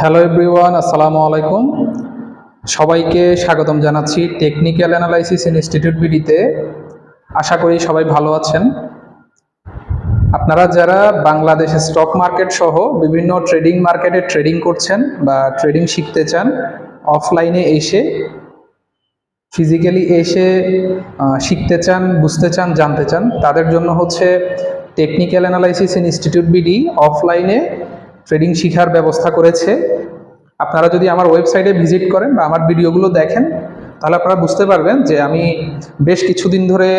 Hello everyone আসসালামু আলাইকুম। সবাইকে স্বাগতম জানাচ্ছি টেকনিক্যাল অ্যানালাইসিস ইনস্টিটিউট বিডিতে। আশা করি সবাই ভালো আছেন। আপনারা যারা বাংলাদেশে স্টক মার্কেট সহ বিভিন্ন ট্রেডিং মার্কেটে ট্রেডিং করছেন বা ট্রেডিং শিখতে চান অফলাইনে এসে ফিজিক্যালি এসে শিখতে চান, বুঝতে চান, জানতে চান, তাদের জন্য হচ্ছে টেকনিক্যাল অ্যানালাইসিস ইনস্টিটিউট বিডি অফলাইনে ট্রেডিং শেখার ব্যবস্থা করেছে। আপনারা যদি আমার ওয়েবসাইটে ভিজিট করেন বা আমার ভিডিওগুলো দেখেন, তাহলে আপনারা বুঝতে পারবেন যে আমি বেশ কিছুদিন ধরে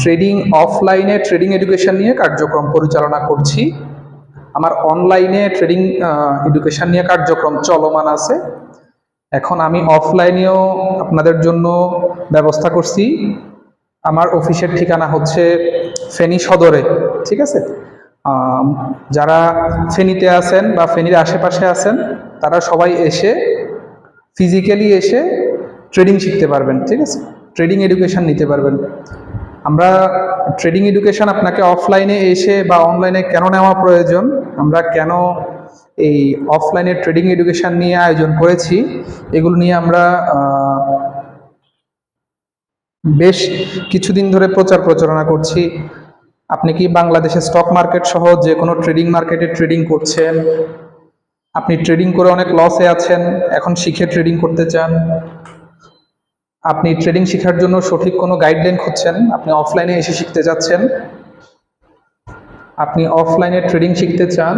ট্রেডিং অফলাইনে ট্রেডিং এডুকেশন নিয়ে কার্যক্রম পরিচালনা করছি। আমার অনলাইনে ট্রেডিং এডুকেশন নিয়ে কার্যক্রম চলমান আছে। এখন আমি অফলাইনেও আপনাদের জন্য ব্যবস্থা করছি। আমার অফিসের ঠিকানা হচ্ছে ফেনী সদরে, ঠিক আছে? যারা ফেনীতে আছেন বা ফেনীর আশেপাশে আছেন, তারা সবাই এসে ফিজিক্যালি এসে ট্রেডিং শিখতে পারবেন, ঠিক আছে? ট্রেডিং এডুকেশন নিতে পারবেন। আমরা ট্রেডিং এডুকেশন আপনাকে অফলাইনে এসে বা অনলাইনে কেন নেওয়া প্রয়োজন? আমরা কেন এই অফলাইনে ট্রেডিং এডুকেশন নিয়ে আয়োজন করেছি? এগুলো নিয়ে আমরা বেশ কিছুদিন ধরে প্রচার প্রচারণা করছি। আপনি কি বাংলাদেশের স্টক মার্কেট সহ যে কোনো ট্রেডিং মার্কেটে ট্রেডিং করছেন? আপনি ট্রেডিং করে অনেক লসে আছেন, এখন শিখে ট্রেডিং করতে চান। আপনি ট্রেডিং শেখার জন্য সঠিক কোনো গাইডলাইন খুঁজছেন? আপনি অফলাইনে এসে শিখতে যাচ্ছেন। আপনি অফলাইনে ট্রেডিং শিখতে চান।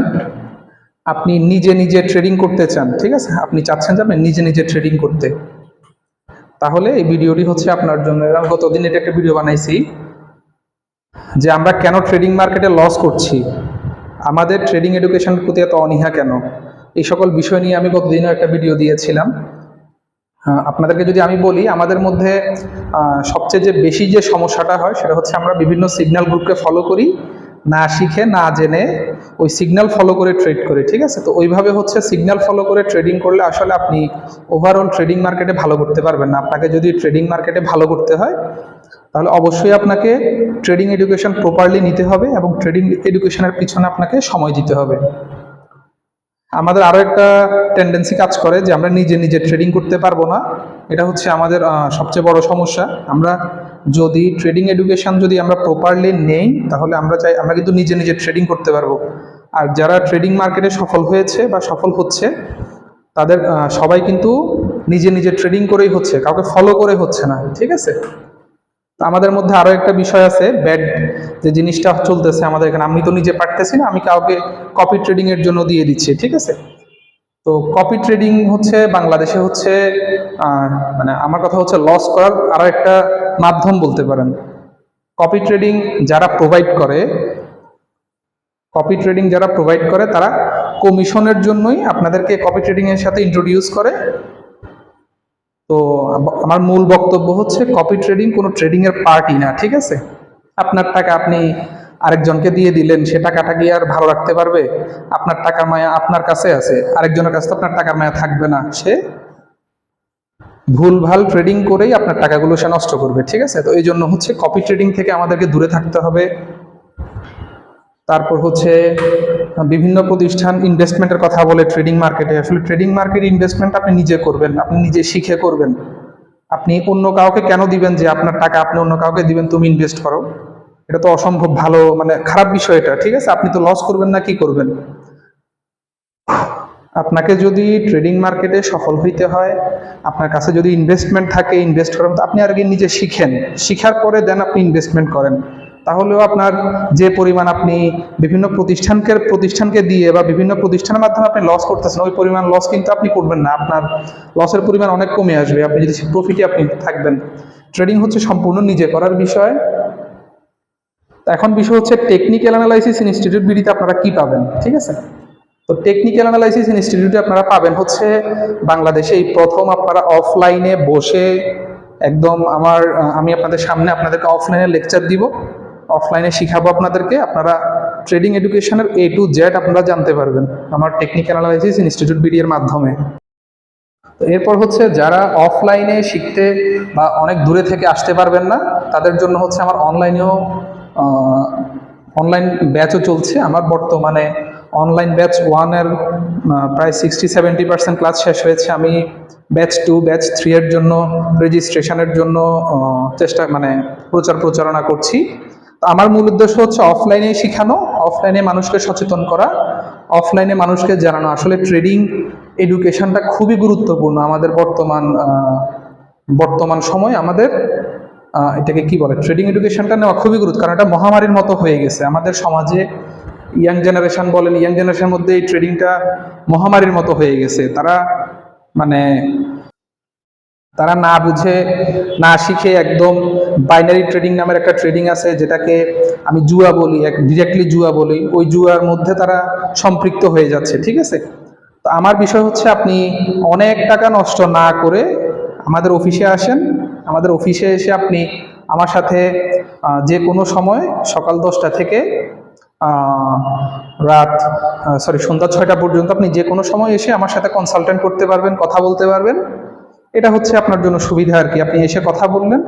আপনি নিজে নিজে ট্রেডিং করতে চান, ঠিক আছে? আপনি চাচ্ছেন যে আপনি নিজে নিজে ট্রেডিং করতে। তাহলে এই ভিডিওটি হচ্ছে আপনার জন্য। গতদিন এটা একটা ভিডিও বানাইছি। যে আমরা কেন ট্রেডিং মার্কেটে লস করছি? আমাদের ট্রেডিং এডুকেশন প্রতি এত অনীহা কেন? এই সকল বিষয় নিয়ে আমি গতদিনও একটা ভিডিও দিয়েছিলাম। আপনাদেরকে যদি আমি বলি, আমাদের মধ্যে সবচেয়ে যে বেশি যে সমস্যাটা হয়, সেটা হচ্ছে আমরা বিভিন্ন সিগন্যাল গ্রুপকে ফলো করি, না শিখে, না জেনে ওই সিগন্যাল ফলো করে ট্রেড করি, ঠিক আছে? তো ওইভাবে হচ্ছে সিগন্যাল ফলো করে ট্রেডিং করলে আসলে আপনি ওভারঅল ট্রেডিং মার্কেটে ভালো করতে পারবেন না। আপনাকে যদি ট্রেডিং মার্কেটে ভালো করতে হয় তাহলে অবশ্যই আপনাকে ট্রেডিং এডুকেশন প্রপারলি নিতে হবে এবং ট্রেডিং এডুকেশনের পিছনে আপনাকে সময় দিতে হবে। আমাদের আরও একটা টেন্ডেন্সি কাজ করে যে আমরা নিজে নিজে ট্রেডিং করতে পারব না। এটা হচ্ছে আমাদের সবচেয়ে বড় সমস্যা। আমরা যদি ট্রেডিং এডুকেশন যদি আমরা প্রপারলি নেই, তাহলে আমরা চাই, আমরা কিন্তু নিজে নিজে ট্রেডিং করতে পারব। আর যারা ট্রেডিং মার্কেটে সফল হয়েছে বা সফল হচ্ছে, তাদের সবাই কিন্তু নিজে নিজে ট্রেডিং করেই হচ্ছে, কাউকে ফলো করে হচ্ছে না, ঠিক আছে? আমাদের মধ্যে আরও একটা বিষয় আছে ব্যাড যে জিনিসটা চলতেছে আমাদের এখানে। আমি তো নিজে পারতেছি না, আমি কাউকে কপি ট্রেডিংয়ের জন্য দিয়ে দিচ্ছি, ঠিক আছে? তো কপি ট্রেডিং হচ্ছে বাংলাদেশে হচ্ছে মানে আমার কথা হচ্ছে লস করার আরও একটা মাধ্যম বলতে পারেন। কপি ট্রেডিং যারা প্রোভাইড করে কপি ট্রেডিং যারা প্রোভাইড করে, তারা কমিশনের জন্যই আপনাদেরকে কপি ট্রেডিংয়ের সাথে ইন্ট্রোডিউস করে। আমার মূল বক্তব্য হচ্ছে কপি ট্রেডিং কোনো ট্রেডিং এর পার্টি না, ঠিক আছে? আপনার টাকা আপনি আরেকজনকে দিয়ে দিলেন, সে টাকাটা কি আর ভালো রাখতে পারবে? আপনার টাকার মায়া আপনার কাছে আছে, আরেকজনের কাছে তো আপনার টাকার মায়া থাকবে না। সে ভুলভাল ট্রেডিং করেই আপনার টাকাগুলো সে নষ্ট করবে, ঠিক আছে? তো এই জন্য হচ্ছে কপি ট্রেডিং থেকে আমাদেরকে দূরে থাকতে হবে। তারপর হচ্ছে বিভিন্ন প্রতিষ্ঠান ইনভেস্টমেন্টের কথা বলে ট্রেডিং মার্কেটে আসলে ট্রেডিং মার্কেট ইনভেস্টমেন্ট আপনি নিজে করবেন, আপনি নিজে শিখে করবেন। আপনি অন্য কাউকে কেন দিবেন যে আপনার টাকা আপনি অন্য কাউকে দিবেন, তুমি ইনভেস্ট করো? এটা তো অসম্ভব ভালো মানে খারাপ বিষয় এটা, ঠিক আছে? আপনি তো লস করবেন না, কি করবেন? আপনাকে যদি ট্রেডিং মার্কেটে সফল হইতে হয়, আপনার কাছে যদি ইনভেস্টমেন্ট থাকে ইনভেস্ট করেন তো আপনি আগে নিজে শিখেন। শিখার পরে দেন আপনি ইনভেস্টমেন্ট করেন। তাহলেও আপনার যে পরিমাণ আপনি বিভিন্ন প্রতিষ্ঠানকে প্রতিষ্ঠানকে দিয়ে বা বিভিন্ন প্রতিষ্ঠানের মাধ্যমে আপনি লস করতেছেন, ওই পরিমাণ লস কিন্তু আপনি করবেন না। আপনার লসের পরিমাণ অনেক কমে আসবে। আপনি যদি প্রফিটে আপনি থাকবেন। ট্রেডিং হচ্ছে সম্পূর্ণ নিজে করার বিষয়। এখন বিষয় হচ্ছে টেকনিক্যাল অ্যানালাইসিস ইনস্টিটিউট বিডিতে আপনারা কি পাবেন, ঠিক আছে? তো টেকনিক্যাল অ্যানালাইসিস ইনস্টিটিউটে আপনারা পাবেন হচ্ছে বাংলাদেশে এই প্রথম আপনারা অফলাইনে বসে একদম আমার, আমি আপনাদের সামনে আপনাদেরকে অফলাইনে লেকচার দিব। অফলাইনে শিখাবো আপনাদেরকে। আপনারা ট্রেডিং এডুকেশনের এ টু জেড আপনারা জানতে পারবেন। আমার টেকনিক্যাল অ্যানালাইসিস ইনস্টিটিউট বিডি এর মাধ্যমে। তো এরপর হচ্ছে যারা অফলাইনে শিখতে বা অনেক দূরে থেকে আসতে পারবেন না, তাদের জন্য হচ্ছে আমার অনলাইনেও অনলাইন ব্যাচও চলছে। আমার বর্তমানে অনলাইন ব্যাচ ওয়ানের প্রায় সিক্সটি সেভেন্টি পার্সেন্ট ক্লাস শেষ হয়েছে। আমি ব্যাচ টু ব্যাচ থ্রি এর জন্য রেজিস্ট্রেশনের জন্য চেষ্টা মানে প্রচার প্রচারণা করছি। আমার মূল উদ্দেশ্য হচ্ছে অফলাইনে শেখানো অফলাইনে মানুষকে সচেতন করা অফলাইনে মানুষকে জানানো। আসলে ট্রেডিং এডুকেশনটা খুবই গুরুত্বপূর্ণ আমাদের বর্তমান বর্তমান সময় আমাদের এটাকে কি বলে? ট্রেডিং এডুকেশনটা নেওয়া খুবই গুরুত্ব, কারণ এটা মহামারীর মতো হয়ে গেছে। আমাদের সমাজে ইয়াং জেনারেশন বলেন ইয়াং জেনারেশনের মধ্যে এই ট্রেডিংটা মহামারীর মতো হয়ে গেছে। তারা মানে তারা না বুঝে, না শিখে একদম বাইনারি ট্রেডিং নামের একটা ট্রেডিং আছে যেটাকে আমি জুয়া বলি, এক ডিরেক্টলি জুয়া বলি। ওই জুয়ার মধ্যে তারা সম্পৃক্ত হয়ে যাচ্ছে, ঠিক আছে? তো আমার বিষয় হচ্ছে আপনি অনেক টাকা নষ্ট না করে আমাদের অফিসে আসেন। আমাদের অফিসে এসে আপনি আমার সাথে যে কোনো সময় সকাল দশটা থেকে রাত সরি সন্ধ্যা ছয়টা পর্যন্ত আপনি যে কোনো সময় এসে আমার সাথে কনসালটেন্ট করতে পারবেন, কথা বলতে পারবেন। এটা হচ্ছে আপনার জন্য সুবিধা আর কি। আপনি এসে কথা বললেন,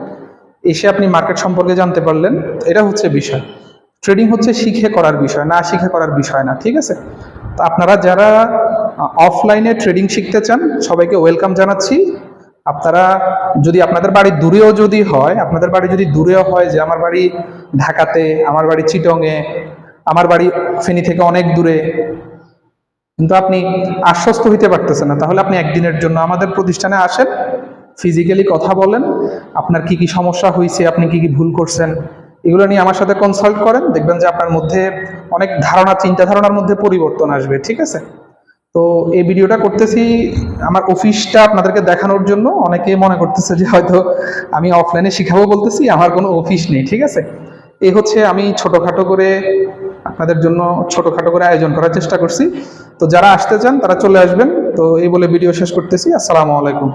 এসে আপনি মার্কেট সম্পর্কে জানতে পারলেন। এটা হচ্ছে বিষয়। ট্রেডিং হচ্ছে শিখে করার বিষয়, না শিখে করার বিষয় না, ঠিক আছে? তো আপনারা যারা অফলাইনে ট্রেডিং শিখতে চান, সবাইকে ওয়েলকাম জানাচ্ছি। আপনারা যদি আপনাদের বাড়ি দূরেও যদি হয়, আপনাদের বাড়ি যদি দূরেও হয় যে আমার বাড়ি ঢাকাতে, আমার বাড়ি চিটংয়ে আমার বাড়ি ফেনী থেকে অনেক দূরে কিন্তু আপনি আশ্বস্ত হইতে পারতেছেন না। তাহলে আপনি একদিনের জন্য আমাদের প্রতিষ্ঠানে আসেন ফিজিক্যালি কথা বলেন, আপনার কি কি সমস্যা হয়েছে আপনি কি কি ভুল করছেন, এগুলো নিয়ে আমার সাথে কনসাল্ট করেন, দেখবেন যে আপনার মধ্যে অনেক ধারণা, চিন্তা ধারণার মধ্যে পরিবর্তন আসবে, ঠিক আছে? তো এই ভিডিওটা করতেছি আমার অফিসটা আপনাদেরকে দেখানোর জন্য। অনেকে মনে করতেছে যে হয়তো আমি অফলাইনে শিখাবো বলতেছি, আমার কোনো অফিস নেই, ঠিক আছে? এই হচ্ছে আমি ছোটোখাটো করে আপনাদের জন্য ছোটোখাটো করে আয়োজন করার চেষ্টা করছি। তো যারা আসতে চান, তারা চলে আসবেন। তো এই বলে ভিডিও শেষ করতেছি। আসসালামু আলাইকুম।